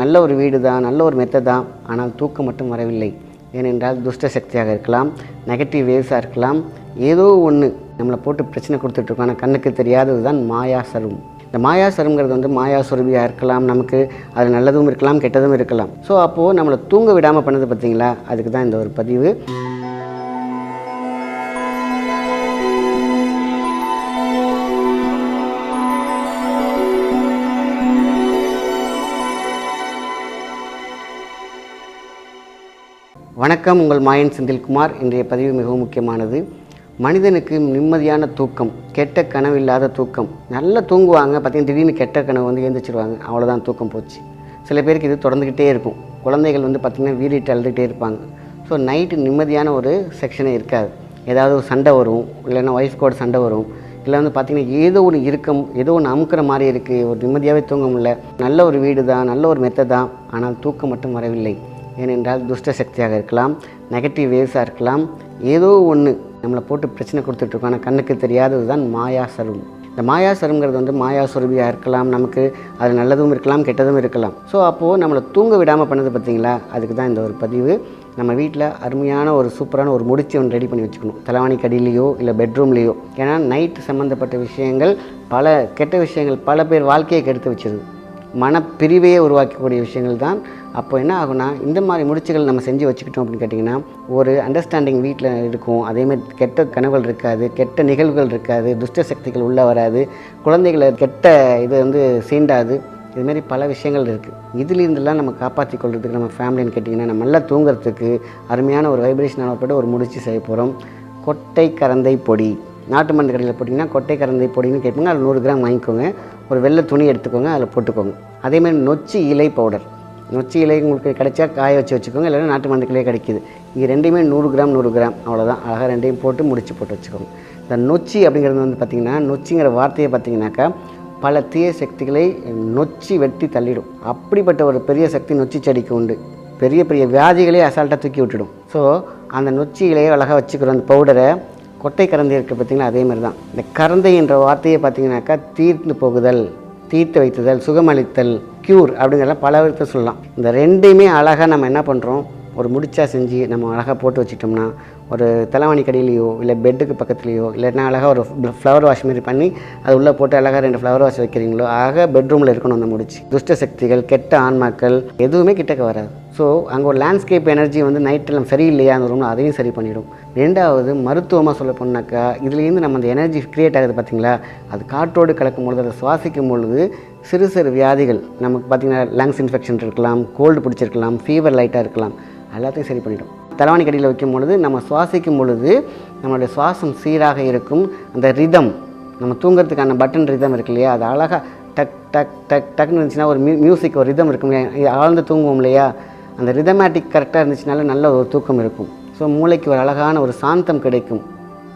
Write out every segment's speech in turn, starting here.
நல்ல ஒரு வீடு தான் நல்ல ஒரு மெத்தை தான் ஆனால் தூக்கம் மட்டும் வரவில்லை. ஏனென்றால் துஷ்ட சக்தியாக இருக்கலாம் நெகட்டிவ் வேவ்ஸாக இருக்கலாம் ஏதோ ஒன்று நம்மளை போட்டு பிரச்சனை கொடுத்துட்ருக்கோம் ஆனால் கண்ணுக்கு தெரியாதது தான் மாயாசரும் இந்த மாயாசருங்கிறது வந்து மாயா சுரபியாக இருக்கலாம் நமக்கு அது நல்லதும் இருக்கலாம் கெட்டதும் இருக்கலாம். ஸோ அப்போது நம்மளை தூங்க விடாமல் பண்ணது பார்த்தீங்களா? அதுக்கு தான் இந்த ஒரு பதிவு. வணக்கம் உங்கள் மாயன் செந்தில்குமார். இன்றைய பதிவு மிகவும் முக்கியமானது. மனிதனுக்கு நிம்மதியான தூக்கம் கெட்ட கனவு இல்லாத தூக்கம். நல்லா தூங்குவாங்க பார்த்தீங்கன்னா திடீர்னு கெட்ட கனவு வந்து எழுந்திரிச்சிருவாங்க அவ்வளோதான் தூக்கம் போச்சு. சில பேருக்கு இது தொடர்ந்துக்கிட்டே இருக்கும். குழந்தைகள் வந்து பார்த்திங்கன்னா வீடு அழுதுகிட்டே இருப்பாங்க. ஸோ நைட்டு நிம்மதியான ஒரு செக்ஷனே இருக்காது. ஏதாவது ஒரு சண்டை வரும் இல்லைன்னா ஒய்ஃப் கூட சண்டை வரும். இல்லை வந்து பார்த்திங்கன்னா ஏதோ ஒரு இறுக்கம் ஏதோ ஒன்று அமுக்கிற மாதிரி இருக்குது ஒரு நிம்மதியாகவே தூங்க முடியல. நல்ல ஒரு வீடு தான் நல்ல ஒரு மெத்தை தான் ஆனால் தூக்கம் மட்டும் வரவில்லை. ஏனென்றால் துஷ்ட சக்தியாக இருக்கலாம் நெகட்டிவ் வேவ்ஸாக இருக்கலாம். ஏதோ ஒன்று நம்மளை போட்டு பிரச்சனை கொடுத்துட்ருக்கோம் ஆனால் கண்ணுக்கு தெரியாதது தான் மாயாசரும் இந்த மாயாசரம்ங்கிறது வந்து மாயா சுரபியாக இருக்கலாம் நமக்கு அது நல்லதும் இருக்கலாம் கெட்டதும் இருக்கலாம். ஸோ அப்போது நம்மளை தூங்க விடாமல் பண்ணது பார்த்தீங்களா? அதுக்கு தான் இந்த ஒரு பதிவு. நம்ம வீட்டில் அருமையான ஒரு சூப்பரான ஒரு முடிச்சு ஒன்று ரெடி பண்ணி வச்சுக்கணும். தலைவாணி கடியிலையோ இல்லை பெட்ரூம்லேயோ ஏன்னா நைட் சம்மந்தப்பட்ட விஷயங்கள் பல கெட்ட விஷயங்கள் பல பேர் வாழ்க்கையை கெடுத்து வச்சிருது. மனப்பிரிவையே உருவாக்கக்கூடிய விஷயங்கள் தான் அப்போ என்ன ஆகுனா இந்த மாதிரி முடிச்சுகள் நம்ம செஞ்சு வச்சுக்கிட்டோம் அப்படின்னு கேட்டிங்கன்னா ஒரு அண்டர்ஸ்டாண்டிங் வீட்டில் இருக்கும். அதேமாதிரி கெட்ட கனவுகள் இருக்காது கெட்ட நிகழ்வுகள் இருக்காது துஷ்ட சக்திகள் உள்ளே வராது குழந்தைகளை கெட்ட இது வந்து சீண்டாது. இதுமாரி பல விஷயங்கள் இருக்குது இதுலேருந்துலாம் நம்ம காப்பாற்றி கொள்றதுக்கு நம்ம ஃபேமிலின்னு கேட்டிங்கன்னா நம்ம நல்லா தூங்குறதுக்கு அருமையான ஒரு வைப்ரேஷன் அனுப்பப்பட்டு ஒரு முடிச்சு செய்ய போகிறோம் கொட்டை கரந்தை பொடி. நாட்டு மருந்து கடையில் போட்டிங்கன்னா கொட்டை கரந்தை பொடின்னு கேட்பீங்க அதில் நூறு கிராம் வாங்கிக்கோங்க. ஒரு வெள்ளை துணி எடுத்துக்கோங்க அதில் போட்டுக்கோங்க. அதேமாதிரி நொச்சி இலை பவுடர் நொச்சி இலை உங்களுக்கு கிடைச்சா காய வச்சு வச்சுக்கோங்க இல்லைன்னா நாட்டு மருந்துகளே கிடைக்கிது. இது ரெண்டையுமே நூறு கிராம் நூறு கிராம் அவ்வளோதான் அழகாக ரெண்டையும் போட்டு முடிச்சு போட்டு வச்சுக்கோங்க. இந்த நொச்சி அப்படிங்கிறது வந்து பார்த்திங்கன்னா நொச்சிங்கிற வார்த்தையை பார்த்தீங்கன்னாக்கா பல தீய சக்திகளை நொச்சி வெட்டி தள்ளிடும். அப்படிப்பட்ட ஒரு பெரிய சக்தி நொச்சி செடிக்கு உண்டு. பெரிய பெரிய வியாதிகளே அசால்ட்டாக தூக்கி விட்டுடும். ஸோ அந்த நொச்சி இலையை அழகாக வச்சுக்கிறோம் அந்த பவுடரை கொட்டை கரந்தை இருக்குது பார்த்திங்கன்னா அதே மாதிரி தான். இந்த கரந்தை என்ற வார்த்தையை பார்த்தீங்கன்னாக்கா தீர்ந்து போகுதல் தீர்த்து வைத்துதல் சுகமளித்தல் க்யூர் அப்படிங்கிறத பல விதத்தை சொல்லலாம். இந்த ரெண்டையுமே அழகாக நம்ம என்ன பண்ணுறோம் ஒரு முடிச்சா செஞ்சு நம்ம அழகாக போட்டு வச்சுட்டோம்னா ஒரு தலைவாணி கடையிலையோ இல்லை பெட்டுக்கு பக்கத்துலேயோ இல்லைன்னா அழகாக ஒரு ஃப்ளவர் வாஷ் மாதிரி பண்ணி அது உள்ளே போட்டு அழகாக ரெண்டு ஃப்ளவர் வாஷ் வைக்கிறீங்களோ ஆக பெட்ரூமில் இருக்கணும் அந்த முடிச்சு. துஷ்ட சக்திகள் கெட்ட ஆன்மாக்கள் எதுவுமே கிட்டக்க வராது. ஸோ அங்கே ஒரு லேண்ட்ஸ்கேப் எனர்ஜி வந்து நைட்டில் சரியில்லையா அந்த ரூமில் அதையும் சரி பண்ணிவிடும் ரெண்டாவது மருத்துவமாக சொல்ல போனாக்கா இதுலேருந்து நம்ம அந்த எனர்ஜி க்ரியேட் ஆகுது பார்த்தீங்களா அது காற்றோடு கலக்கும் பொழுது அதை சுவாசிக்கும் பொழுது சிறு சிறு வியாதிகள் நமக்கு பார்த்திங்கன்னா லங்ஸ் இன்ஃபெக்ஷன் இருக்கலாம் கோல்டு பிடிச்சிருக்கலாம் ஃபீவர் லைட்டாக இருக்கலாம் எல்லாத்தையும் சரி பண்ணிடும். தலைவாணி கடியில் வைக்கும் பொழுது நம்ம சுவாசிக்கும் பொழுது நம்மளுடைய சுவாசம் சீராக இருக்கும். அந்த ரிதம் நம்ம தூங்குறதுக்கான பட்டன் ரிதம் இருக்கு இல்லையா? அது அழகாக டக் டக் டக் டக்னு இருந்துச்சுன்னா ஒரு மியூ மியூசிக் ஒரு ரிதம் இருக்கும் இல்லையா? ஆழ்ந்து தூங்குவோம் இல்லையா? அந்த ரிதமேட்டிக் கரெக்டாக இருந்துச்சுனால நல்ல ஒரு தூக்கம் இருக்கும். ஸோ மூளைக்கு ஒரு அழகான ஒரு சாந்தம் கிடைக்கும்.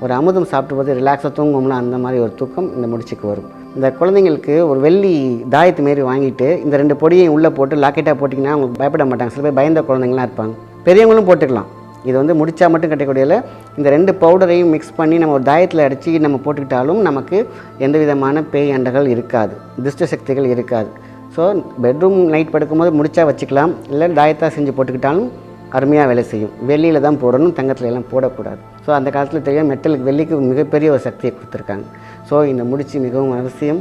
ஒரு அமுதம் சாப்பிட்டு போது ரிலாக்ஸாக தூங்குவோம்னா அந்த மாதிரி ஒரு தூக்கம் இந்த முடிச்சுக்கு வரும். இந்த குழந்தைங்களுக்கு ஒரு வெள்ளி தாயத்து மாரி வாங்கிட்டு இந்த ரெண்டு பொடியையும் உள்ளே போட்டு லாக்கெட்டாக போட்டிங்கன்னா அவங்க பயப்பட மாட்டாங்க. சில பேர் பயந்த குழந்தைங்களாம் இருப்பாங்க. பெரியவங்களும் போட்டுக்கலாம். இது வந்து முடித்தா மட்டும் கட்டக்கூடியல இந்த ரெண்டு பவுடரையும் மிக்ஸ் பண்ணி நம்ம ஒரு தாயத்தில் அடித்து நம்ம போட்டுக்கிட்டாலும் நமக்கு எந்த விதமான பேய் அண்டைகள் இருக்காது. துஷ்ட சக்திகள் இருக்காது. ஸோ பெட்ரூம் நைட் படுக்கும்போது முடிச்சா வச்சுக்கலாம். இல்லை தாயத்தாக செஞ்சு போட்டுக்கிட்டாலும் அருமையாக வேலை செய்யும். வெள்ளியில் தான் போடணும் தங்கத்தில் எல்லாம் போடக்கூடாது. ஸோ அந்த காலத்தில் தெரியும் மெட்டலுக்கு வெள்ளிக்கு மிகப்பெரிய ஒரு சக்தியை கொடுத்துருக்காங்க. ஸோ இந்த முடிச்சு மிகவும் அவசியம்.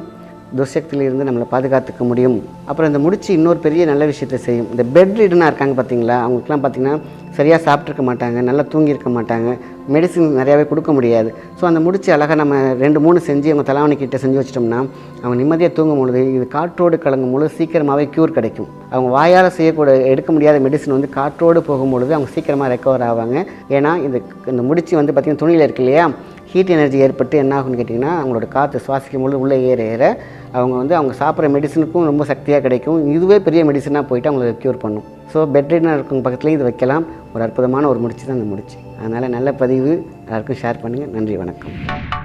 துர்சக்தியிலிருந்து நம்மளை பாதுகாத்துக்க முடியும். அப்புறம் இந்த முடிச்சு இன்னொரு பெரிய நல்ல விஷயத்தை செய்யும். இந்த பெட் ரீடனாக இருக்காங்க பார்த்தீங்களா அவங்களுக்குலாம் பார்த்தீங்கன்னா சரியாக சாப்பிட்ருக்க மாட்டாங்க நல்லா தூங்கியிருக்க மாட்டாங்க மெடிசின் நிறையாவே கொடுக்க முடியாது. ஸோ அந்த முடிச்சு அழகாக நம்ம ரெண்டு மூணு செஞ்சு அவங்க தலைவணி கிட்ட செஞ்சு வச்சிட்டோம்னா அவங்க நிம்மதியாக தூங்கும் பொழுது இது காற்றோடு கலங்கும் பொழுது சீக்கிரமாகவே க்யூர் கிடைக்கும். அவங்க வாயால் செய்யக்கூட எடுக்க முடியாத மெடிசன் வந்து காற்றோடு போகும்பொழுது அவங்க சீக்கிரமாக ரெக்கவர் ஆவாங்க. ஏன்னா இந்த இந்த முடிச்சு வந்து பார்த்திங்கன்னா துணியில் இருக்கு இல்லையா? ஹீட் எனர்ஜி ஏற்பட்டு என்ன ஆகும்னு கேட்டிங்கன்னா அவங்களோட காற்று சுவாசிக்கும் பொழுது உள்ளே ஏற ஏற அவங்க வந்து அவங்க சாப்பிட்ற மெடிசனுக்கும் ரொம்ப சக்தியாக கிடைக்கும். இதுவே பெரிய மெடிசனாக போயிட்டு அவங்களை க்யூர் பண்ணும். ஸோ பெட்ரீனாக இருக்கும் பக்கத்துலேயும் இது வைக்கலாம். ஒரு அற்புதமான ஒரு முடிச்சு தான் அந்த முடிச்சு. அதனால் நல்ல பதிவு எல்லாருக்கும் ஷேர் பண்ணுங்கள் நன்றி வணக்கம்.